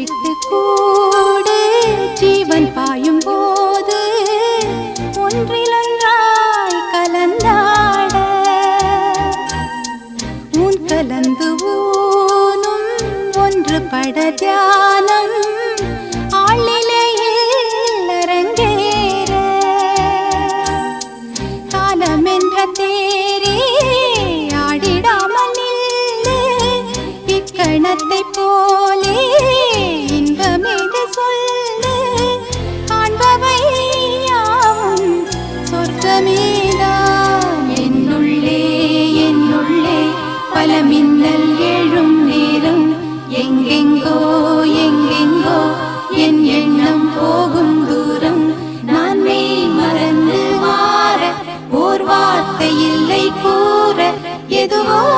விட்டு கூட ஜீவன் பாயும் போது ஒன்றிலொன்றாய் கலந்தாட. உன் கலந்து ஊனும் ஒன்று பட தியானம். ஆளிலையில் அரங்கேற. காலம் என்ற தேரே ஆடிடாமல் இக்கணத்தை பல மின்னல் எழும் நேரம். எங்கெங்கோ எங்கெங்கோ என் எண்ணம் போகும் தூரம். நான் மெய் மறந்து மாற ஓர் வார்த்தை இல்லை கூற. எதுவோ